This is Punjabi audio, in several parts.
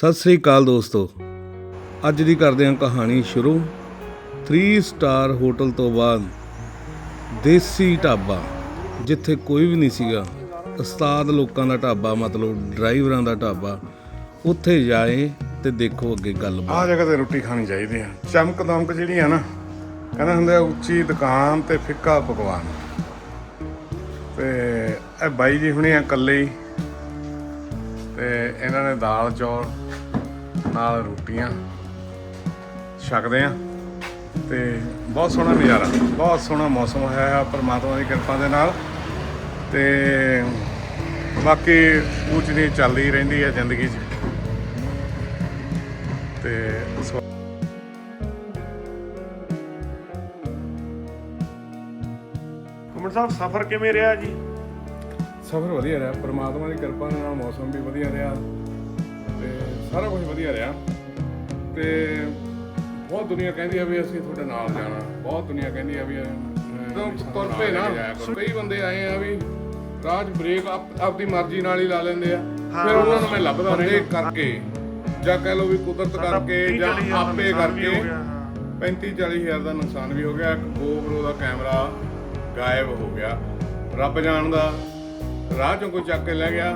ਸਤਿ ਸ੍ਰੀ ਅਕਾਲ ਦੋਸਤੋ। ਅੱਜ ਦੀ ਕਰਦੇ ਹਾਂ ਕਹਾਣੀ ਸ਼ੁਰੂ। 3 ਸਟਾਰ ਹੋਟਲ ਤੋਂ ਬਾਅਦ ਦੇਸੀ ਢਾਬਾ, ਜਿੱਥੇ ਕੋਈ ਵੀ ਨਹੀਂ ਸੀਗਾ। ਉਸਤਾਦ ਲੋਕਾਂ ਦਾ ਢਾਬਾ, ਮਤਲਬ ਡਰਾਈਵਰਾਂ ਦਾ ਢਾਬਾ, ਉੱਥੇ ਜਾਏ ਤੇ ਦੇਖੋ ਅੱਗੇ ਗੱਲ ਆਹ ਜਗ੍ਹਾ ਤੇ ਰੋਟੀ ਖਾਣੀ ਚਾਹੀਦੀ ਆ। ਚਮਕ ਦਮਕ ਜਿਹੜੀ ਆ ਨਾ, ਕਹਿੰਦੇ ਹੁੰਦੇ ਆ, ਉੱਚੀ ਦੁਕਾਨ ਤੇ ਫਿੱਕਾ ਪਕਵਾਨ। ਤੇ ਇਹ ਬਾਈ ਜੀ ਹੁਣੇ ਆ ਇਕੱਲੇ ਹੀ। ਤੇ ਇਹਨਾਂ ਨੇ ਦਾਲ ਚੌਲ ਨਾਲ ਰੋਟੀਆਂ ਛਕਦੇ ਆ ਤੇ ਬਹੁਤ ਸੋਹਣਾ ਨਜ਼ਾਰਾ ਬਹੁਤ ਸੋਹਣਾ ਮੌਸਮ ਹੈ ਪਰਮਾਤਮਾ ਦੀ ਕਿਰਪਾ ਦੇ ਨਾਲ ਤੇ ਬਾਕੀ ਉੱਚ ਨੀਚ ਚੱਲਦੀ ਰਹਿੰਦੀ ਹੈ ਜ਼ਿੰਦਗੀ 'ਚ। ਤੇ ਕੁਮਨ ਸਾਹਿਬ ਸਫ਼ਰ ਕਿਵੇਂ ਰਿਹਾ ਜੀ? ਸਫ਼ਰ ਵਧੀਆ ਰਿਹਾ ਪਰਮਾਤਮਾ ਦੀ ਕਿਰਪਾ ਨਾਲ ਮੌਸਮ ਵੀ ਵਧੀਆ ਰਿਹਾ। ਸਾਰਾ ਕੁਝ ਵਧੀਆ ਰਿਹਾ। ਤੇ ਬਹੁਤ ਦੁਨੀਆ ਕਹਿੰਦੀ ਆ ਵੀ ਅਸੀਂ ਤੁਹਾਡੇ ਨਾਲ ਜਾਣਾ। ਬਹੁਤ ਦੁਨੀਆ ਕਹਿੰਦੀ ਆ ਵੀ ਜਦੋਂ ਤੁਰ ਪਏ ਨਾ ਕਈ ਬੰਦੇ ਆਏ ਆ ਵੀ ਰਾਜ ਬ੍ਰੇਕ ਆਪ ਆਪਦੀ ਮਰਜ਼ੀ ਨਾਲ ਹੀ ਲਾ ਲੈਂਦੇ ਆ। ਫਿਰ ਉਹਨਾਂ ਨੂੰ ਮੈਂ ਲੱਭਦਾ ਬੰਦੇ ਕਰਕੇ। ਜਾਂ ਕਹਿ ਲਓ ਵੀ ਕੁਦਰਤ ਕਰਕੇ ਜਾਂ ਆਪੇ ਕਰਕੇ ਹੋ ਗਿਆ, ਹਾਂ। 35 40 ਹਜ਼ਾਰ ਦਾ ਨੁਕਸਾਨ ਵੀ ਹੋ ਗਿਆ। ਇੱਕ GoPro ਦਾ ਕੈਮਰਾ ਗਾਇਬ ਹੋ ਗਿਆ। ਰੱਬ ਜਾਣਦਾ। ਰਾਹ ਚੋਂ ਕੋਈ ਚੱਕ ਕੇ ਲੈ ਗਿਆ।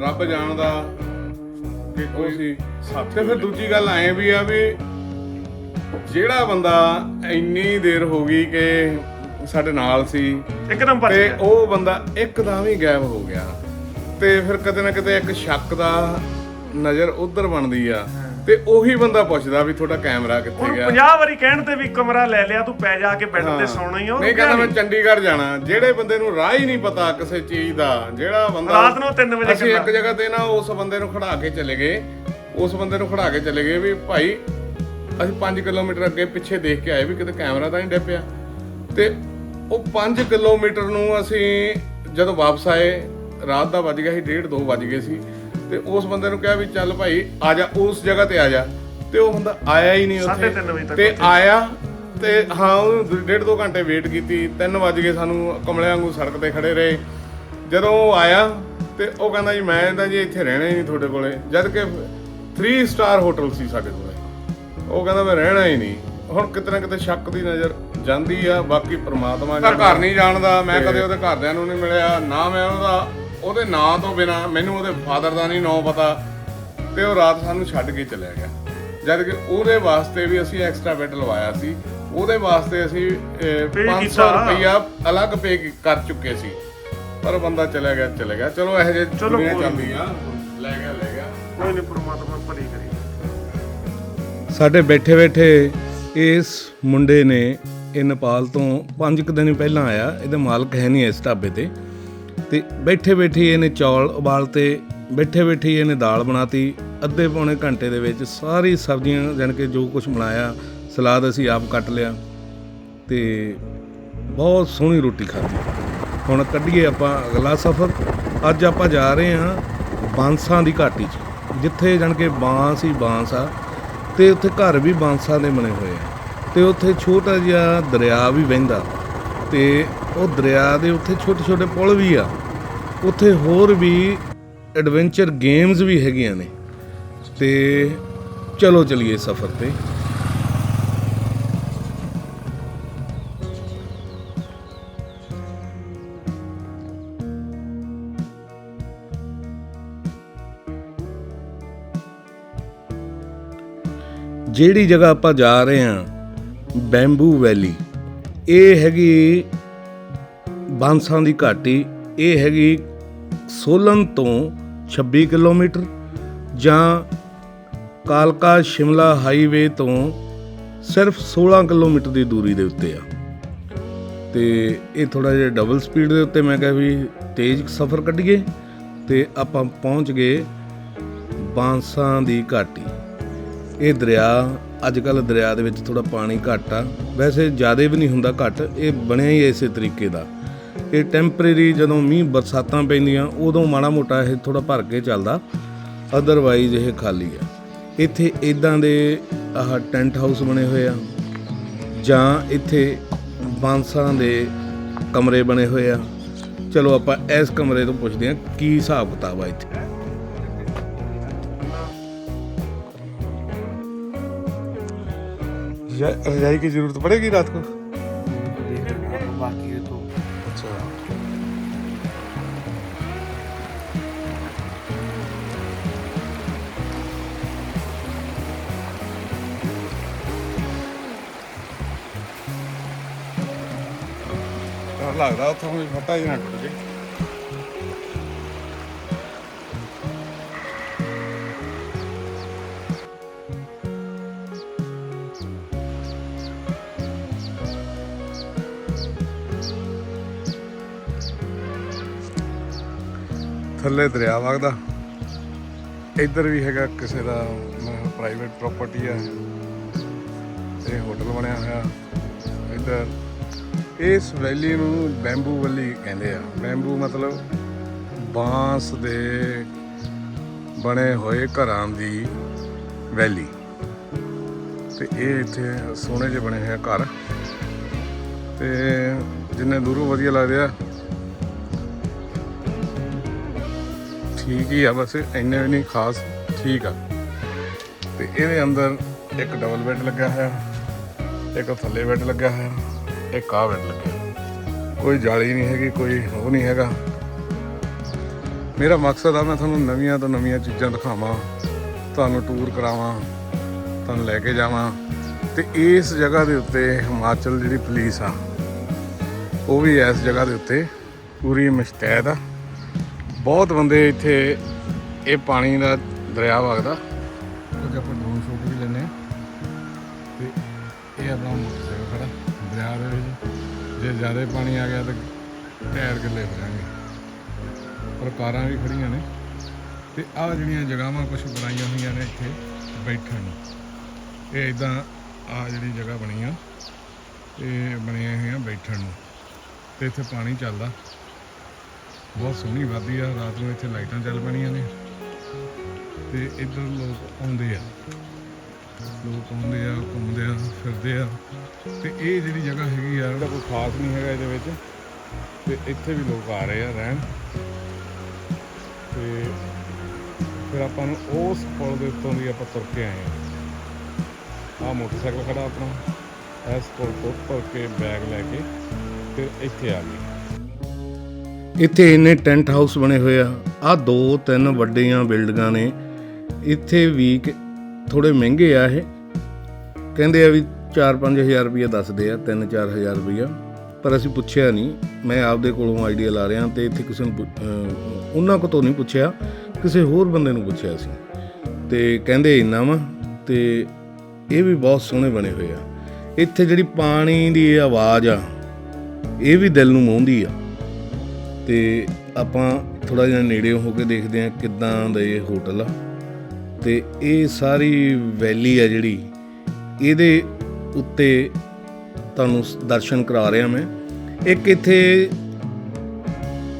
ਰੱਬ ਜਾਣਦਾ। ਕਿ ਕੋਈ ਸੀ ਤੇ ਫਿਰ ਦੂਜੀ ਗੱਲ ਐ ਵੀ ਆ ਵੀ ਜਿਹੜਾ ਬੰਦਾ ਇੰਨੀ ਦੇਰ ਹੋ ਗਈ ਕਿ ਸਾਡੇ ਨਾਲ ਸੀ ਇੱਕਦਮ ਭੱਜ ਤੇ ਗਿਆ। ਉਹ ਬੰਦਾ ਇੱਕਦਮ ਹੀ ਗਾਇਬ ਹੋ ਗਿਆ। ਤੇ ਫਿਰ ਕਦੇ ਨਾ ਕਦੇ ਇੱਕ ਸ਼ੱਕ ਦਾ ਨਜ਼ਰ ਉਧਰ ਬਣਦੀ ਆ। ਤੇ ਉਹੀ ਬੰਦਾ ਪੁੱਛਦਾ ਵੀ ਤੁਹਾਡਾ ਕੈਮਰਾ ਕਿੱਥੇ ਗਿਆ? 50 ਵਾਰੀ ਕਹਿਣ ਤੇ ਵੀ ਕਮਰਾ ਲੈ ਲਿਆ ਤੂੰ ਪੈ ਜਾ ਕੇ ਬੈੱਡ ਤੇ ਸੌਣਾ ਹੀ ਆ, ਉਹ ਨਹੀਂ ਕਹਿੰਦਾ ਮੈਂ। ਚੰਡੀਗੜ੍ਹ ਜਾਣਾ। ਜਿਹੜੇ ਬੰਦੇ ਨੂੰ ਰਾਹ ਹੀ ਨਹੀਂ ਪਤਾ ਕਿਸੇ ਚੀਜ਼ ਦਾ ਜਿਹੜਾ ਬੰਦਾ ਰਾਤ ਨੂੰ ਤਿੰਨ ਵਜੇ ਅਸੀਂ ਇੱਕ। ਜਗ੍ਹਾ ਤੇ ਨਾ ਉਸ ਬੰਦੇ ਨੂੰ ਖੜਾ ਕੇ ਚਲੇ ਗਏ। ਉਸ ਬੰਦੇ ਨੂੰ ਖੜਾ ਕੇ ਚਲੇ ਗਏ ਵੀ ਭਾਈ ਅਸੀਂ 5 ਕਿਲੋਮੀਟਰ ਅੱਗੇ ਪਿੱਛੇ ਦੇਖ ਕੇ ਆਏ ਵੀ ਕਿਤੇ ਕੈਮਰਾ ਤਾਂ ਨਹੀਂ ਡੱਪਿਆ। ਤੇ ਉਹ 5 ਕਿਲੋਮੀਟਰ ਨੂੰ ਅਸੀਂ ਜਦੋਂ ਵਾਪਸ ਆਏ ਰਾਤ ਦਾ ਵੱਜ ਗਿਆ ਸੀ 1:30 2 ਵੱਜ ਗਏ ਸੀ। ਤੇ ਉਸ ਬੰਦੇ ਨੂੰ ਕਿਹਾ ਵੀ ਚੱਲ ਭਾਈ ਆ ਜਾ ਉਸ ਜਗ੍ਹਾ ਤੇ ਆ ਜਾ। ਤੇ ਉਹ ਬੰਦਾ ਆਇਆ ਹੀ ਨਹੀਂ ਉੱਥੇ। ਤਿੰਨ ਵਜੇ ਤੱਕ ਤੇ। ਆਇਆ ਤੇ ਹਾਂ ਉਹਨੂੰ ਡੇਢ ਦੋ ਘੰਟੇ ਵੇਟ ਕੀਤੀ। 3 ਵਜ ਗਏ ਸਾਨੂੰ ਕਮਲਿਆਂ ਵਾਂਗੂ ਸੜਕ ਤੇ ਖੜੇ ਰਹੇ। ਜਦੋਂ ਉਹ ਆਇਆ ਤੇ ਉਹ ਕਹਿੰਦਾ ਜੀ ਮੈਂ ਤਾਂ ਜੀ ਇੱਥੇ ਰਹਿਣਾ ਹੀ ਨਹੀਂ ਤੁਹਾਡੇ ਕੋਲੇ। ਜਦ ਕਿ 3 ਸਟਾਰ ਹੋਟਲ ਸੀ ਸਾਡੇ ਕੋਲੇ। ਉਹ ਕਹਿੰਦਾ ਮੈਂ ਰਹਿਣਾ ਹੀ ਨਹੀਂ। ਹੁਣ ਕਿਤੇ ਨਾ ਕਿਤੇ ਸ਼ੱਕ ਦੀ ਨਜ਼ਰ ਜਾਂਦੀ ਆ ਬਾਕੀ ਪ੍ਰਮਾਤਮਾ ਘਰ ਨਹੀਂ ਜਾਣਦਾ ਮੈਂ ਕਦੇ ਉਹਦੇ ਘਰਦਿਆਂ ਨੂੰ ਨਹੀਂ ਮਿਲਿਆ ਨਾ ਮੈਂ ਉਹਦਾ ਉਹਦੇ ਨਾਂ ਤੋਂ ਬਿਨਾ ਮੈਨੂੰ ਉਹਦੇ ਫਾਦਰ ਦਾ ਨਹੀਂ ਨਾਂ ਪਤਾ ਤੇ ਉਹ ਰਾਤ ਸਾਨੂੰ ਛੱਡ ਕੇ ਚਲਿਆ ਗਿਆ। ਜਦ ਕਿ ਉਹਦੇ ਵਾਸਤੇ ਵੀ ਅਸੀਂ ਐਕਸਟਰਾ ਬੈੱਡ ਲਵਾਇਆ ਸੀ। ਉਹਦੇ ਵਾਸਤੇ ਅਸੀਂ ਅਹ, Pay 500 ਕੀਤਾ। ਰੁਪਈਆ ਅਲੱਗ ਪੇ ਕਰ ਚੁੱਕੇ ਸੀ। ਪਰ ਬੰਦਾ ਚਲਾ ਗਿਆ ਚਲਾ ਗਿਆ। ਚਲੋ ਇਹੋ ਜਿਹੇ ਚਲੋ ਦੁਨੀਆ ਕੋਈ ਚੱਲਦੀ ਆ। ਲੈ ਗਿਆ ਲੈ ਗਿਆ। ਕੋਈ ਨਹੀਂ ਪ੍ਰਮਾਤਮਾ ਭਲੀ ਕਰੀ। ਸਾਡੇ ਬੈਠੇ ਬੈਠੇ ਇਸ ਮੁੰਡੇ ਨੇ ਇਹ ਨੇਪਾਲ ਤੋਂ 5 ਕੁ ਦਿਨ ਪਹਿਲਾਂ ਆਇਆ। ਇਹਦਾ ਮਾਲਕ ਹੈ ਨਹੀਂ ਇਸ ਢਾਬੇ ਤੇ। ਤੇ ਬੈਠੇ ਬੈਠੇ ਇਹਨੇ ਚੌਲ ਉਬਾਲਤੇ ਬੈਠੇ ਬੈਠੇ ਇਹਨੇ ਦਾਲ ਬਣਾਤੀ। ਅੱਧੇ ਪੌਣੇ ਘੰਟੇ ਦੇ ਵਿੱਚ ਸਾਰੀ ਸਬਜ਼ੀਆਂ ਜਾਣੀ ਕਿ ਜੋ ਕੁਝ ਬਣਾਇਆ, ਸਲਾਦ ਅਸੀਂ ਆਪ ਕੱਟ ਲਿਆ ਤੇ ਬਹੁਤ ਸੋਹਣੀ ਰੋਟੀ ਖਾਧੀ। ਹੁਣ ਕੱਢੀਏ ਆਪਾਂ ਅਗਲਾ ਸਫ਼ਰ। ਅੱਜ ਆਪਾਂ ਜਾ ਰਹੇ ਹਾਂ ਬਾਂਸਾਂ ਦੀ ਘਾਟੀ 'ਚ, ਜਿੱਥੇ ਜਾਣ ਕੇ ਬਾਂਸ ਹੀ ਬਾਂਸ ਆ ਤੇ ਉੱਥੇ ਘਰ ਵੀ ਬਾਂਸਾਂ ਦੇ ਬਣੇ ਹੋਏ ਆ ਤੇ ਉੱਥੇ ਛੋਟਾ ਜਿਹਾ ਦਰਿਆ ਵੀ ਵਹਿੰਦਾ ਤੇ ਉਹ ਦਰਿਆ ਦੇ ਉੱਥੇ ਛੋਟੇ ਛੋਟੇ ਪੁਲ ਵੀ ਆ। ਉੱਥੇ ਹੋਰ ਵੀ ਐਡਵੈਂਚਰ ਗੇਮਸ ਵੀ ਹੈਗੀਆਂ ਨੇ। ਤੇ ਚਲੋ ਚਲੀਏ ਸਫ਼ਰ ਤੇ। ਜਿਹੜੀ ਜਗ੍ਹਾ ਆਪਾਂ ਜਾ ਰਹੇ ਹਾਂ, ਬੈਂਬੂ ਵੈਲੀ, ਇਹ ਹੈਗੀ ਬਾਂਸਾਂ ਦੀ ਘਾਟੀ, ਇਹ ਹੈਗੀ ਸੋਲਨ ਤੋਂ 26 ਕਿਲੋਮੀਟਰ ਜਾਂ ਕਾਲਕਾ ਸ਼ਿਮਲਾ ਹਾਈਵੇ ਤੋਂ ਸਿਰਫ 16 ਕਿਲੋਮੀਟਰ ਦੀ ਦੂਰੀ ਦੇ ਉੱਤੇ ਆ। ਤੇ ਇਹ ਥੋੜਾ ਜਿਹਾ ਡਬਲ ਸਪੀਡ ਦੇ ਉੱਤੇ ਮੈਂ ਕਿਹਾ ਵੀ ਤੇਜ਼ ਸਫ਼ਰ ਕੱਢੀਏ ਤੇ ਆਪਾਂ ਪਹੁੰਚ ਗਏ ਬਾਂਸਾਂ ਦੀ ਘਾਟੀ। ਇਹ ਦਰਿਆ ਅੱਜ ਕੱਲ ਦਰਿਆ ਦੇ ਵਿੱਚ ਥੋੜਾ ਪਾਣੀ ਘੱਟ ਆ। ਵੈਸੇ ਜ਼ਿਆਦਾ ਵੀ ਨਹੀਂ ਹੁੰਦਾ ਘੱਟ, ਇਹ ਬਣਿਆ ਹੀ ਇਸੇ ਤਰੀਕੇ ਦਾ। ਇਹ ਟੈਂਪਰੇਰੀ ਜਦੋਂ ਮੀਂਹ ਬਰਸਾਤਾਂ ਪੈਂਦੀਆਂ, ਉਦੋਂ ਮਾੜਾ ਮੋਟਾ ਇਹ ਥੋੜਾ ਭਰ ਕੇ ਚੱਲਦਾ। ਅਦਰਵਾਈਜ਼ ਇਹ ਖਾਲੀ ਆ। ਇੱਥੇ ਇਦਾਂ ਦੇ ਆਹ ਟੈਂਟ ਹਾਊਸ ਬਣੇ ਹੋਏ ਆ, ਜਾਂ ਇੱਥੇ ਬਾਂਸਾਂ ਦੇ ਕਮਰੇ ਬਣੇ ਹੋਏ ਆ। ਚਲੋ ਆਪਾਂ ਇਸ ਕਮਰੇ ਤੋਂ ਪੁੱਛਦੇ ਆ ਕੀ ਹਿਸਾਬ ਕਿਤਾਬ ਆ ਇੱਥੇ? रजाई की ਜ਼ਰੂਰਤ ਪੜੇਗੀ ਰਾਤ को ਲੱਗਦਾ ਉੱਥੋਂ ਵੀ ਫੱਟਾ ਜਿਹਾ ਟੁੱਟ ਜੇ ਥੱਲੇ ਦਰਿਆ ਵਗਦਾ ਇੱਧਰ ਵੀ ਹੈਗਾ ਕਿਸੇ ਦਾ ਪ੍ਰਾਈਵੇਟ ਪ੍ਰਾਪਰਟੀ ਆ ਇਹ ਹੋਟਲ ਬਣਿਆ ਹੋਇਆ ਇੱਧਰ ਇਸ ਵੈਲੀ ਨੂੰ ਬੈਂਬੂ ਵੈਲੀ ਕਹਿੰਦੇ ਆ। ਬੈਂਬੂ ਮਤਲਬ ਬਾਂਸ ਦੇ ਬਣੇ ਹੋਏ ਘਰਾਂ ਦੀ ਵੈਲੀ। ਤੇ ਇਹ ਇੱਥੇ ਸੋਹਣੇ ਜਿਹੇ ਬਣੇ ਹੋਏ ਆ ਘਰ। ਤੇ ਜਿੰਨੇ ਦੂਰੋਂ ਵਧੀਆ ਲੱਗਦੇ ਆ। ਠੀਕ ਹੀ ਆ ਬਸ, ਇੰਨੇ ਵੀ ਨਹੀਂ, ਖਾਸ ਠੀਕ ਆ। ਤੇ ਇਹਦੇ ਅੰਦਰ ਇੱਕ ਡਬਲ ਬੈੱਡ ਲੱਗਾ ਹੈ ਇੱਕ ਥੱਲੇ ਬੈੱਡ ਲੱਗਾ ਹੈ ਆ ਬੈੱਡ ਲੱਗਾ ਕੋਈ ਜਾਲੀ ਨਹੀਂ ਹੈਗੀ ਕੋਈ ਉਹ ਨਹੀਂ ਹੈਗਾ। ਮੇਰਾ ਮਕਸਦ ਆ ਮੈਂ ਤੁਹਾਨੂੰ ਨਵੀਆਂ ਤੋਂ ਨਵੀਆਂ ਚੀਜ਼ਾਂ ਦਿਖਾਵਾਂ ਤੁਹਾਨੂੰ ਟੂਰ ਕਰਾਵਾਂ ਤੁਹਾਨੂੰ ਲੈ ਕੇ ਜਾਵਾਂ। ਤੇ ਇਸ ਜਗ੍ਹਾ ਦੇ ਉੱਤੇ ਹਿਮਾਚਲ ਜਿਹੜੀ ਪੁਲਿਸ ਆ ਉਹ ਵੀ ਇਸ ਜਗ੍ਹਾ ਦੇ ਉੱਤੇ ਪੂਰੀ ਮੁਸ਼ਤੈਦ ਆ। ਬਹੁਤ ਬੰਦੇ ਇੱਥੇ ਇਹ ਪਾਣੀ ਦਾ ਦਰਿਆ ਵਗਦਾ। ਕਿਉਂਕਿ ਆਪਾਂ ਡਰੋਨ ਸ਼ੂਟ ਵੀ ਲੈਨੇ ਤੇ ਇਹ ਆਪਣਾ ਜੇ ਜ਼ਿਆਦਾ ਪਾਣੀ ਆ ਗਿਆ ਤਾਂ ਟਾਇਰ ਗੱਲੇ ਹੋ ਜਾਣਗੇ। ਪਰ ਕਾਰਾਂ ਵੀ ਖੜੀਆਂ ਨੇ ਤੇ ਆਹ ਜਿਹੜੀਆਂ ਜਗ੍ਹਾਵਾਂ ਕੁਝ ਬਣਾਈਆਂ ਹੋਈਆਂ ਨੇ ਇੱਥੇ ਬੈਠਣ ਨੂੰ। ਇਹ ਇਦਾਂ ਆ ਜਿਹੜੀ ਜਗ੍ਹਾ ਬਣੀ ਆ, ਇਹ ਬਣੀਆਂ ਹੋਈਆਂ ਬੈਠਣ ਨੂੰ। ਤੇ ਇੱਥੇ ਪਾਣੀ ਚੱਲਦਾ। ਬਹੁਤ ਸੋਹਣੀ ਵਾਦੀ ਆ, ਰਾਤ ਨੂੰ ਇੱਥੇ ਲਾਈਟਾਂ ਚੱਲ ਪੈਣੀਆਂ ਨੇ। ਤੇ ਇੱਧਰ ਲੋਕ ਆਉਂਦੇ ਆ। ਲੋਕ ਆਉਂਦੇ ਆ ਘੁੰਮਦੇ ਆ ਫਿਰਦੇ ਆ। ਤੇ ਇਹ ਜਿਹੜੀ ਜਗ੍ਹਾ ਹੈਗੀ ਆ ਜਿਹੜਾ ਕੋਈ ਖਾਸ ਨਹੀਂ ਹੈਗਾ ਇਹਦੇ ਵਿੱਚ। ਤੇ ਇੱਥੇ ਵੀ ਲੋਕ ਆ ਰਹੇ ਆ ਰਹਿਣ। ਤੇ ਫਿਰ ਆਪਾਂ ਨੂੰ ਉਸ ਪੁਲ ਦੇ ਉੱਤੋਂ ਦੀ ਆਪਾਂ ਤੁਰ ਕੇ ਆਏ ਆ। ਆ ਮੋਟਰਸਾਈਕਲ ਖੜਾ ਆਪਣਾ। ਇਸ ਪੁਲ ਤੋਂ ਤੁਰ ਕੇ ਬੈਗ ਲੈ ਕੇ ਫਿਰ ਇੱਥੇ ਆ ਗਏ। ਇੱਥੇ ਇੰਨੇ ਟੈਂਟ ਹਾਊਸ ਬਣੇ ਹੋਏ ਆ। ਆ ਦੋ ਤਿੰਨ ਵੱਡੀਆਂ ਬਿਲਡਿੰਗਾਂ ਨੇ। ਇੱਥੇ ਵੀ ਥੋੜੇ ਮਹਿੰਗੇ ਆ ਇਹ। ਕਹਿੰਦੇ ਆ ਵੀ 4-5000 ਰੁਪਏ ਦੱਸਦੇ ਆ 3-4000 ਰੁਪਏ ਪਰ ਅਸੀਂ ਪੁੱਛਿਆ ਨਹੀਂ। ਮੈਂ ਆਪਦੇ ਕੋਲੋਂ ਆਈਡੀਆ ਲਾ ਰਿਹਾ, ਤੇ ਇੱਥੇ ਕਿਸੇ ਨੂੰ ਪੁੱਛ- ਅਹ ਉਹਨਾਂ ਕੋਲ ਤੋਂ ਨਹੀਂ ਪੁੱਛਿਆ। ਕਿਸੇ ਹੋਰ ਬੰਦੇ ਨੂੰ ਪੁੱਛਿਆ ਸੀ। ਤੇ ਕਹਿੰਦੇ ਇੰਨਾ ਵਾ, ਤੇ ਇਹ ਵੀ ਬਹੁਤ ਸੋਹਣੇ ਬਣੇ ਹੋਏ ਆ। ਇੱਥੇ ਜਿਹੜੀ ਪਾਣੀ ਦੀ ਆਵਾਜ਼ ਆ, ਇਹ ਵੀ ਦਿਲ ਨੂੰ ਮੋਹਦੀ ਆ। ਤੇ ਆਪਾਂ ਥੋੜਾ ਜਿਹਾ ਨੇੜੇ ਹੋ ਕੇ ਦੇਖਦੇ ਹਾਂ ਕਿੱਦਾਂ ਦਾ ਇਹ ਹੋਟਲ ਆ। ਤੇ ਇਹ ਸਾਰੀ ਵੈਲੀ ਆ ਜਿਹੜੀ, ਇਹਦੇ ਉੱਤੇ ਤੁਹਾਨੂੰ ਸ- ਦਰਸ਼ਨ ਕਰਾ ਰਿਹਾ ਮੈਂ। ਇੱਕ ਇੱਥੇ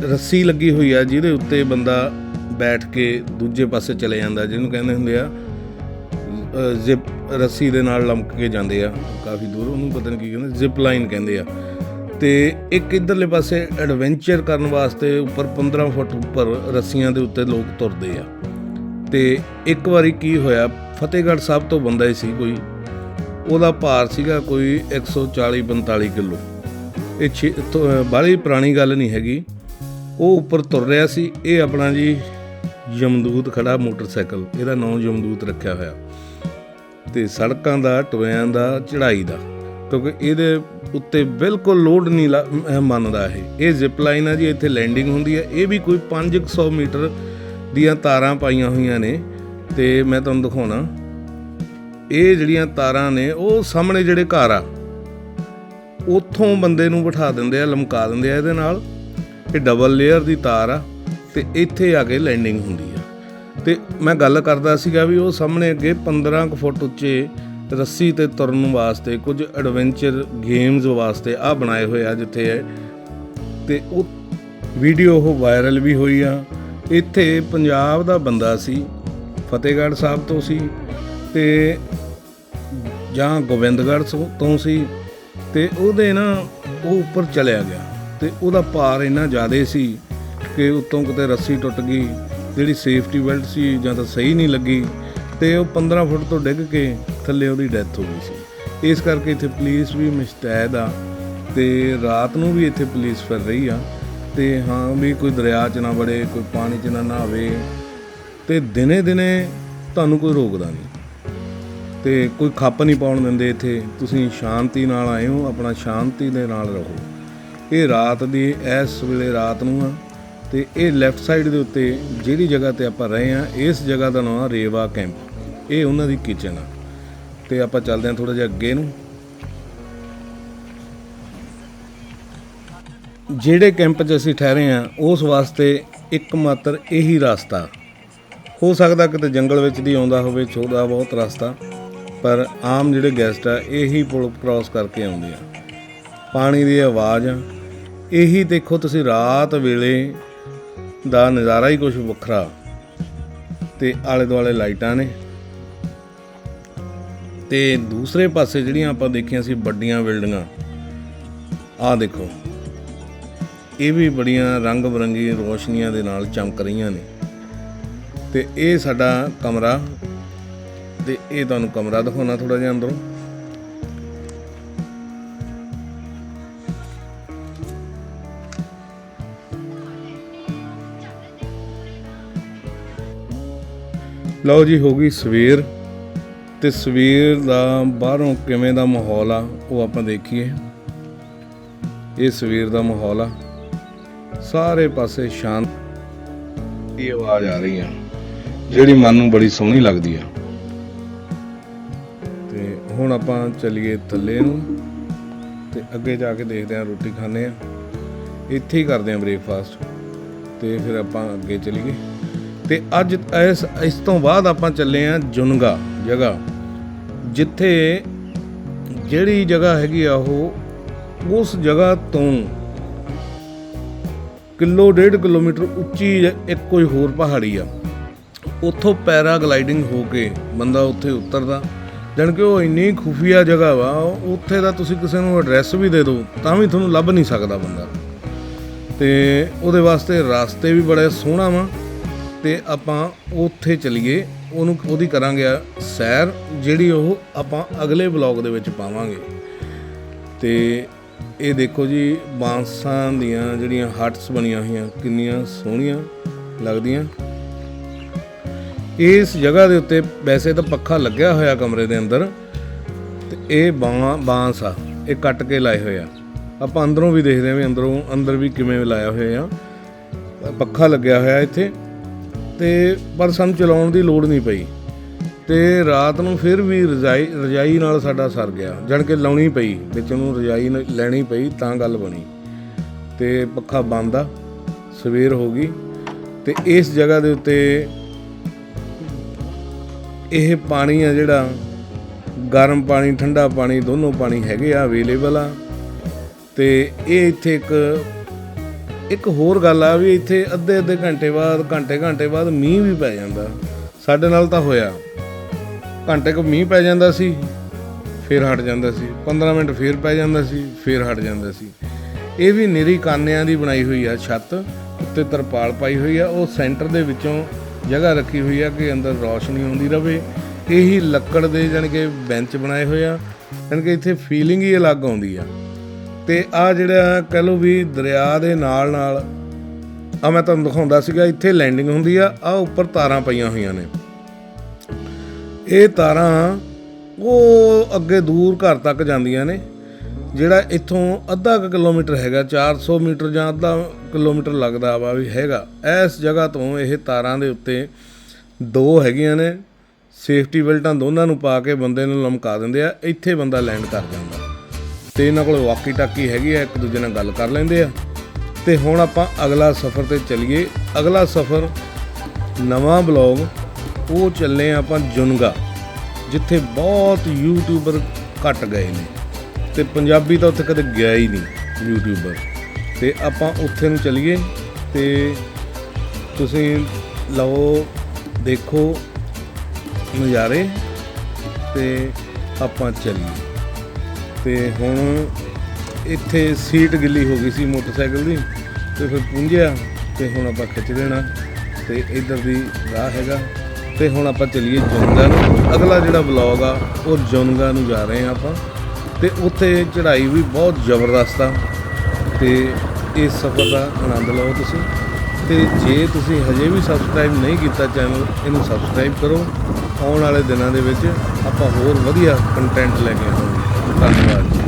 ਰੱਸੀ ਲੱਗੀ ਹੋਈ ਆ, ਜਿਹਦੇ ਉੱਤੇ ਬੰਦਾ ਬੈਠ ਕੇ ਦੂਜੇ ਪਾਸੇ ਚਲੇ ਜਾਂਦਾ, ਜਿਹਨੂੰ ਕਹਿੰਦੇ ਹੁੰਦੇ ਆ ਜ਼ਿਪ ਰੱਸੀ ਦੇ ਨਾਲ ਲਮਕ ਕੇ ਜਾਂਦੇ ਆ। ਕਾਫੀ ਦੂਰ, ਉਹਨੂੰ ਪਤਾ ਨਹੀਂ ਕੀ ਕਹਿੰਦੇ ਜ਼ਿਪ ਲਾਈਨ ਕਹਿੰਦੇ ਆ। ਤੇ ਇੱਕ ਇਧਰਲੇ ਪਾਸੇ ਐਡਵੈਂਚਰ ਕਰਨ ਵਾਸਤੇ ਉੱਪਰ 15 ਫੁੱਟ ਉੱਪਰ ਰੱਸੀਆਂ ਦੇ ਉੱਤੇ ਲੋਕ ਤੁਰਦੇ ਆ। ਤੇ ਇੱਕ ਵਾਰੀ ਕੀ ਹੋਇਆ, ਫਤਿਹਗੜ੍ਹ ਸਾਹਿਬ ਤੋਂ ਬੰਦਾ ਹੀ ਸੀ ਕੋਈ। ਉਹਦਾ ਭਾਰ ਸੀਗਾ ਕੋਈ 140 45 ਕਿਲੋ। ਇਹ ਬਾਹਲੀ ਪੁਰਾਣੀ ਗੱਲ ਨਹੀਂ ਹੈਗੀ। ਉਹ ਉੱਪਰ ਤੁਰ ਰਿਹਾ ਸੀ। ਇਹ ਆਪਣਾ ਜੀ ਯਮਦੂਤ ਖੜਾ ਮੋਟਰਸਾਈਕਲ। ਇਹਦਾ ਨਾਮ ਯਮਦੂਤ ਰੱਖਿਆ ਹੋਇਆ। ਤੇ ਸੜਕਾਂ ਦਾ, ਟੋਇਆਂ ਦਾ ਚੜਾਈ ਦਾ। ਕਿਉਂਕਿ ਇਹਦੇ ਉੱਤੇ ਬਿਲਕੁਲ ਲੋਡ ਨਹੀਂ ਲਾ- ਮੰਨਦਾ ਇਹ। ਇਹ ਜ਼ਿਪ ਲਾਈਨ ਆ ਜੀ, ਇੱਥੇ ਲੈਂਡਿੰਗ ਹੁੰਦੀ ਹੈ ਇਹ ਵੀ ਕੋਈ 500 ਮੀਟਰ ਦੀਆਂ ਤਾਰਾਂ ਪਾਈਆਂ ਹੋਈਆਂ ਨੇ ਤੇ ਮੈਂ ਤੁਹਾਨੂੰ ਦਿਖਾਉਣਾ। ਇਹ ਜਿਹੜੀਆਂ ਤਾਰਾਂ ਨੇ, ਉਹ ਸਾਹਮਣੇ ਜਿਹੜੇ ਘਰ ਆ, ਉੱਥੋਂ ਬੰਦੇ ਨੂੰ ਬਿਠਾ ਦਿੰਦੇ ਆ, ਲਮਕਾ ਦਿੰਦੇ ਆ ਇਹਦੇ ਨਾਲ। ਇਹ ਡਬਲ ਲੇਅਰ ਦੀ ਤਾਰ ਆ ਤੇ ਇੱਥੇ ਆ ਕੇ ਲੈਂਡਿੰਗ ਹੁੰਦੀ ਆ। ਤੇ ਮੈਂ ਗੱਲ ਕਰਦਾ ਸੀਗਾ ਵੀ ਉਹ ਸਾਹਮਣੇ ਅੱਗੇ 15 ਕੁ ਫੁੱਟ ਉੱਚੇ ਰੱਸੀ ਤੇ ਤੁਰਨ ਵਾਸਤੇ ਕੁਝ ਐਡਵੈਂਚਰ ਗੇਮਸ ਵਾਸਤੇ ਆ ਬਣਾਏ ਹੋਏ ਆ ਜਿੱਥੇ ਹੈ ਤੇ ਉਹ ਵੀਡੀਓ ਉਹ ਵਾਇਰਲ ਵੀ ਹੋਈ ਆ। ਇੱਥੇ ਪੰਜਾਬ ਦਾ ਬੰਦਾ ਸੀ, ਫਤਿਹਗੜ੍ਹ ਸਾਹਿਬ ਤੋਂ ਸੀ ਤੇ ਜਾਂ ਗੋਬਿੰਦਗੜ੍ਹ ਤੋਂ- ਤੋਂ ਸੀ ਤੇ ਉਹਦੇ ਨਾ ਉਹ ਉੱਪਰ ਚਲਿਆ ਗਿਆ ਤੇ ਉਹਦਾ ਭਾਰ ਇੰਨਾ ਜ਼ਿਆਦਾ ਸੀ ਕਿ ਉੱਤੋਂ ਕਿਤੇ ਰੱਸੀ ਟੁੱਟ ਗਈ, ਜਿਹੜੀ ਸੇਫਟੀ ਬੈਲਟ ਸੀ ਜਾਂ ਤਾਂ ਸਹੀ ਨਹੀਂ ਲੱਗੀ ਤੇ ਉਹ 15 ਫੁੱਟ ਤੋਂ ਡਿੱਗ ਕੇ ਥੱਲੇ ਉਹਦੀ ਡੈਥ ਹੋ ਗਈ ਸੀ। ਇਸ ਕਰਕੇ ਇੱਥੇ ਪੁਲਿਸ ਵੀ ਮੁਸ਼ਤੈਦ ਆ ਤੇ ਰਾਤ ਨੂੰ ਵੀ ਇੱਥੇ ਪੁਲਿਸ ਫਿਰ ਰਹੀ ਆ। ਤੇ ਹਾਂ ਵੀ ਕੋਈ ਦਰਿਆ 'ਚ ਨਾ ਵੜੇ, ਕੋਈ ਪਾਣੀ 'ਚ ਨਾ ਨਹਾਵੇ। ਤੇ ਦਿਨੇ ਦਿਨੇ ਤੁਹਾਨੂੰ ਕੋਈ ਰੋਕਦਾ ਨਹੀਂ। ਤੇ ਕੋਈ ਖੱਪ ਨਹੀਂ ਪਾਉਣ ਦਿੰਦੇ ਇੱਥੇ। ਤੁਸੀਂ ਸ਼ਾਂਤੀ ਨਾਲ ਆਏ ਹੋ, ਆਪਣਾ ਸ਼ਾਂਤੀ ਦੇ ਨਾਲ ਰਹੋ। ਇਹ ਰਾਤ ਦੀ, ਇਸ ਵੇਲੇ ਰਾਤ ਨੂੰ ਆ। ਤੇ ਇਹ ਲੈਫਟ ਸਾਈਡ ਦੇ ਉੱਤੇ ਜਿਹੜੀ ਜਗ੍ਹਾ ਤੇ ਆਪਾਂ ਰਹੇ ਆ, ਇਸ ਜਗ੍ਹਾ ਦਾ ਨਾਮ ਆ ਰੇਵਾ ਕੈਂਪ ਇਹ ਉਹਨਾਂ ਦੀ ਕਿਚਨ ਆ। ਤੇ ਆਪਾਂ ਚੱਲਦੇ ਹਾਂ ਥੋੜਾ ਜਿਹਾ ਅੱਗੇ ਨੂੰ। ਜਿਹੜੇ ਕੈਂਪ 'ਚ ਅਸੀਂ ਠਹਿਰੇ ਆ ਉਸ ਵਾਸਤੇ ਇੱਕ ਮਾਤਰ ਇਹੀ ਰਸਤਾ। ਹੋ ਸਕਦਾ ਕਿਤੇ ਜੰਗਲ ਵਿੱਚ ਦੀ ਆਉਂਦਾ ਹੋਵੇ, ਛੋਟਾ ਬਹੁਤ ਰਸਤਾ, ਪਰ ਆਮ ਜਿਹੜੇ ਗੈਸਟ ਆ, ਇਹੀ ਪੁਲ ਕ੍ਰਾਸ ਕਰਕੇ ਆਉਂਦੇ ਆ। ਪਾਣੀ ਦੀ ਆਵਾਜ਼, ਇਹੀ ਦੇਖੋ ਤੁਸੀਂ ਰਾਤ ਵੇਲੇ ਦਾ ਨਜ਼ਾਰਾ ਹੀ ਕੁਝ ਵੱਖਰਾ। ਤੇ ਆਲੇ ਦੁਆਲੇ ਲਾਈਟਾਂ ਨੇ। ਤੇ ਦੂਸਰੇ ਪਾਸੇ ਜਿਹੜੀਆਂ ਆਪਾਂ ਦੇਖੀਆਂ ਸੀ ਵੱਡੀਆਂ ਬਿਲਡਿੰਗਾਂ, ਆਹ ਦੇਖੋ। ਇਹ ਵੀ ਬੜੀਆਂ ਰੰਗ ਬਰੰਗੀ ਰੋਸ਼ਨੀਆਂ ਦੇ ਨਾਲ ਚਮਕ ਰਹੀਆਂ ਨੇ। ਤੇ ਇਹ ਸਾਡਾ ਕਮਰਾ ਤੇ ਇਹ ਤੁਹਾਨੂੰ ਕਮਰਾ ਦਿਖਾਉਣਾ ਥੋੜਾ ਜਿਹਾ ਅੰਦਰੋਂ। ਲਓ ਜੀ, ਹੋ ਗਈ ਸਵੇਰ ਤੇ ਸਵੇਰ ਦਾ ਬਾਹਰੋਂ ਕਿਵੇਂ ਦਾ ਮਾਹੌਲ ਆ ਉਹ ਆਪਾਂ ਦੇਖੀਏ। ਇਹ ਸਵੇਰ ਦਾ ਮਾਹੌਲ ਆ। ਸਾਰੇ ਪਾਸੇ ਸ਼ਾਂਤ ਦੀ ਆਵਾਜ਼ ਆ ਰਹੀ ਆ ਜਿਹੜੀ ਮਨ ਨੂੰ ਬੜੀ ਸੋਹਣੀ ਲੱਗਦੀ ਆ। ਤੇ ਹੁਣ ਆਪਾਂ ਚੱਲੀਏ ਥੱਲੇ ਨੂੰ, ਤੇ ਅੱਗੇ ਜਾ ਕੇ ਦੇਖਦੇ ਆ ਰੋਟੀ ਖਾਣੇ ਆ ਇੱਥੇ ਹੀ ਕਰਦੇ ਆ ਬ੍ਰੇਕਫਾਸਟ ਤੇ ਫਿਰ ਆਪਾਂ ਅੱਗੇ ਚੱਲੀਏ। ਤੇ ਅੱਜ ਇਸ ਇਸ ਤੋਂ ਬਾਅਦ ਆਪਾਂ ਚੱਲੇ ਆ ਜੁਨਗਾ ਜਗ੍ਹਾ, ਜਿੱਥੇ ਜਿਹੜੀ ਜਗ੍ਹਾ ਹੈਗੀ ਆ ਉਹ, ਉਸ ਜਗ੍ਹਾ ਤੋਂ ਕਿਲੋ, ਡੇਢ ਕਿਲੋਮੀਟਰ ਉੱਚੀ ਇੱਕ ਕੋਈ ਹੋਰ ਪਹਾੜੀ ਆ। ਉੱਥੋਂ ਪੈਰਾਗਲਾਈਡਿੰਗ ਹੋ ਕੇ ਬੰਦਾ ਉੱਥੇ ਉਤਰਦਾ। ਜਾਣੀ ਕਿ ਉਹ ਇੰਨੀ ਖੁਫੀਆ ਜਗ੍ਹਾ ਵਾ, ਉੱਥੇ ਦਾ ਤੁਸੀਂ ਕਿਸੇ ਨੂੰ ਐਡਰੈਸ ਵੀ ਦੇ ਦਿਓ ਤਾਂ ਵੀ ਤੁਹਾਨੂੰ ਲੱਭ ਨਹੀਂ ਸਕਦਾ ਬੰਦਾ। ਤੇ ਉਹਦੇ ਵਾਸਤੇ ਰਸਤੇ ਵੀ ਬੜੇ ਸੋਹਣਾ ਵਾ। ਤੇ ਆਪਾਂ ਉੱਥੇ ਚਲੀਏ, ਉਹਨੂੰ, ਉਹਦੀ ਕਰਾਂਗੇ ਸੈਰ, ਜਿਹੜੀ ਉਹ ਆਪਾਂ ਅਗਲੇ ਬਲੌਗ ਦੇ ਵਿੱਚ ਪਾਵਾਂਗੇ। ਤੇ ਇਹ ਦੇਖੋ ਜੀ, ਬਾਂਸਾਂ ਦੀਆਂ ਜਿਹੜੀਆਂ ਹਟਸ ਬਣੀਆਂ ਹੋਈਆਂ, ਕਿੰਨੀਆਂ ਸੋਹਣੀਆਂ ਲੱਗਦੀਆਂ। ਇਸ ਜਗ੍ਹਾ ਦੇ ਉੱਤੇ ਵੈਸੇ ਤਾਂ ਪੱਖਾ ਲੱਗਿਆ ਹੋਇਆ ਕਮਰੇ ਦੇ ਅੰਦਰ, ਤੇ ਇਹ ਬਾਂ ਬਾਂਸ ਆ, ਇਹ ਕੱਟ ਕੇ ਲਾਏ ਹੋਏ ਆ। ਆਪਾਂ ਅੰਦਰੋਂ ਵੀ ਦੇਖਦੇ ਆਂ ਵੀ ਅੰਦਰੋਂ ਅੰਦਰ ਵੀ ਕਿਵੇਂ ਲਾਇਆ ਹੋਇਆ ਆ। ਪੱਖਾ ਲੱਗਿਆ ਹੋਇਆ ਇੱਥੇ, ਤੇ ਪਰ ਸਾਨੂੰ ਚਲਾਉਣ ਦੀ ਲੋੜ ਨਹੀਂ ਪਈ। ਤੇ ਰਾਤ ਨੂੰ ਫਿਰ ਵੀ ਰਜਾਈ ਰਜਾਈ ਨਾਲ ਸਾਡਾ ਸਰ ਗਿਆ। ਜਣ ਕੇ ਲਾਉਣੀ ਪਈ, ਵਿੱਚ ਨੂੰ ਰਜਾਈ ਲੈਣੀ ਪਈ ਤਾਂ ਗੱਲ ਬਣੀ। ਤੇ ਪੱਖਾ ਬੰਦ ਆ, ਸਵੇਰ ਹੋ ਗਈ। ਤੇ ਇਸ ਜਗ੍ਹਾ ਦੇ ਉੱਤੇ ਇਹ ਪਾਣੀ ਆ ਜਿਹੜਾ, ਗਰਮ ਪਾਣੀ, ਠੰਡਾ ਪਾਣੀ, ਦੋਨੋਂ ਪਾਣੀ ਹੈਗੇ ਆ ਅਵੇਲੇਬਲ ਆ। ਤੇ ਇਹ ਇੱਥੇ ਇੱਕ ਇੱਕ ਹੋਰ ਗੱਲ ਆ ਵੀ ਇੱਥੇ ਅੱਧੇ ਅੱਧੇ ਘੰਟੇ ਬਾਅਦ ਘੰਟੇ ਘੰਟੇ ਬਾਅਦ ਮੀਂਹ ਵੀ ਪੈ ਜਾਂਦਾ। ਸਾਡੇ ਨਾਲ ਤਾਂ ਹੋਇਆ। ਘੰਟੇ ਕੁ ਮੀਂਹ ਪੈ ਜਾਂਦਾ ਸੀ, ਫਿਰ ਹਟ ਜਾਂਦਾ ਸੀ। 15 ਮਿੰਟ ਫਿਰ ਪੈ ਜਾਂਦਾ ਸੀ, ਫਿਰ ਹਟ ਜਾਂਦਾ ਸੀ। ਇਹ ਵੀ ਨਿਰੀ ਕਾਨਿਆਂ ਦੀ ਬਣਾਈ ਹੋਈ ਆ, ਛੱਤ ਉੱਤੇ ਤਰਪਾਲ ਪਾਈ ਹੋਈ ਆ। ਉਹ ਸੈਂਟਰ ਦੇ ਵਿੱਚੋਂ ਜਗ੍ਹਾ ਰੱਖੀ ਹੋਈ ਆ ਕਿ ਅੰਦਰ ਰੌਸ਼ਨੀ ਆਉਂਦੀ ਰਵੇ। ਇਹੀ ਲੱਕੜ ਦੇ ਜਾਣੀ ਕਿ ਬੈਂਚ ਬਣਾਏ ਹੋਏ ਆ। ਜਾਣੀ ਕਿ ਇੱਥੇ ਫੀਲਿੰਗ ਹੀ ਅਲੱਗ ਆਉਂਦੀ ਆ। ਤੇ ਆ ਜਿਹੜਾ ਕਹ ਲਓ ਵੀ ਦਰਿਆ ਦੇ ਨਾਲ ਨਾਲ, ਆ ਮੈਂ ਤੁਹਾਨੂੰ ਦਿਖਾਉਂਦਾ ਸੀਗਾ, ਇੱਥੇ ਲੈਂਡਿੰਗ ਹੁੰਦੀ ਆ। ਆ ਉੱਪਰ ਤਾਰਾਂ ਪਈਆਂ ਹੋਈਆਂ ਨੇ। ਇਹ ਤਾਰਾਂ ਉਹ ਅੱਗੇ ਦੂਰ ਘਰ ਤੱਕ ਜਾਂਦੀਆਂ ਨੇ, ਜਿਹੜਾ ਇੱਥੋਂ ਅੱਧਾ ਕੁ ਕਿਲੋਮੀਟਰ ਹੈਗਾ 400 ਮੀਟਰ ਜਾਂ ਅੱਧਾ ਕਿਲੋਮੀਟਰ ਲੱਗਦਾ ਵਾ ਵੀ ਹੈਗਾ। ਇਸ ਜਗ੍ਹਾ ਤੋਂ ਇਹ ਤਾਰਾਂ ਦੇ ਉੱਤੇ ਦੋ ਹੈਗੀਆਂ ਨੇ, ਸੇਫਟੀ ਬੈਲਟਾਂ ਦੋਨਾਂ ਨੂੰ ਪਾ ਕੇ ਬੰਦੇ ਨੂੰ ਲਮਕਾ ਦਿੰਦੇ ਆ, ਇੱਥੇ ਬੰਦਾ ਲੈਂਡ ਕਰ ਜਾਂਦਾ। ਤੇ ਇਹਨਾਂ ਕੋਲ ਵਾਕੀ ਟਾਕੀ ਹੈਗੀ ਆ, ਇੱਕ ਦੂਜੇ ਨਾਲ ਗੱਲ ਕਰ ਲੈਂਦੇ ਆ। ਤੇ ਹੁਣ ਆਪਾਂ ਅਗਲਾ ਸਫ਼ਰ ਤੇ ਚੱਲੀਏ। ਅਗਲਾ ਸਫ਼ਰ ਨਵਾਂ ਬਲੌਗ ਉਹ ਚੱਲੇ ਆ ਆਪਾਂ ਜੁਨਗਾ, ਜਿੱਥੇ ਬਹੁਤ ਯੂਟਿਊਬਰ ਘਟ ਗਏ ਨੇ। ਤੇ ਪੰਜਾਬੀ ਤਾਂ ਉੱਥੇ ਕਦੇ ਗਿਆ ਹੀ ਨਹੀਂ ਯੂਟਿਊਬਰ ਤੇ ਆਪਾਂ ਉੱਥੇ ਨੂੰ ਚਲੀਏ ਤੇ ਤੁਸੀਂ ਲਓ, ਦੇਖੋ ਨਜ਼ਾਰੇ ਤੇ ਆਪਾਂ ਚੱਲੀਏ। ਤੇ ਹੁਣ ਇੱਥੇ ਸੀਟ ਗਿੱਲੀ ਹੋ ਗਈ ਸੀ ਮੋਟਰਸਾਈਕਲ ਦੀ, ਤੇ ਫਿਰ ਪੁੰਝਿਆ ਤੇ ਹੁਣ ਆਪਾਂ ਖਿੱਚ ਦੇਣਾ। ਤੇ ਇਧਰ ਦੀ ਰਾਹ ਹੈਗਾ। ਤੇ ਹੁਣ ਆਪਾਂ ਚੱਲੀਏ ਜੁਨਗਾ ਨੂੰ। ਅਗਲਾ ਜਿਹੜਾ ਵਲੌਗ ਆ, ਉਹ ਜੁਨਗਾ ਨੂੰ ਜਾ ਰਹੇ ਆ ਆਪਾਂ। ਤੇ ਉੱਥੇ ਚੜ੍ਹਾਈ ਵੀ ਬਹੁਤ ਜ਼ਬਰਦਸਤ ਆ। ਤੇ ਇਸ ਸਫ਼ਰ ਦਾ ਆਨੰਦ ਲਓ ਤੁਸੀਂ। ਤੇ ਜੇ ਤੁਸੀਂ ਹਜੇ ਵੀ ਸਬਸਕ੍ਰਾਈਬ ਨਹੀਂ ਕੀਤਾ ਚੈਨਲ ਇਹਨੂੰ ਸਬਸਕ੍ਰਾਈਬ ਕਰੋ। ਆਉਣ ਵਾਲੇ ਦਿਨਾਂ ਦੇ ਵਿੱਚ ਆਪਾਂ ਹੋਰ ਵਧੀਆ ਕੰਟੈਂਟ ਲੈ ਕੇ ਆਵਾਂਗੇ। ਧੰਨਵਾਦ ਜੀ।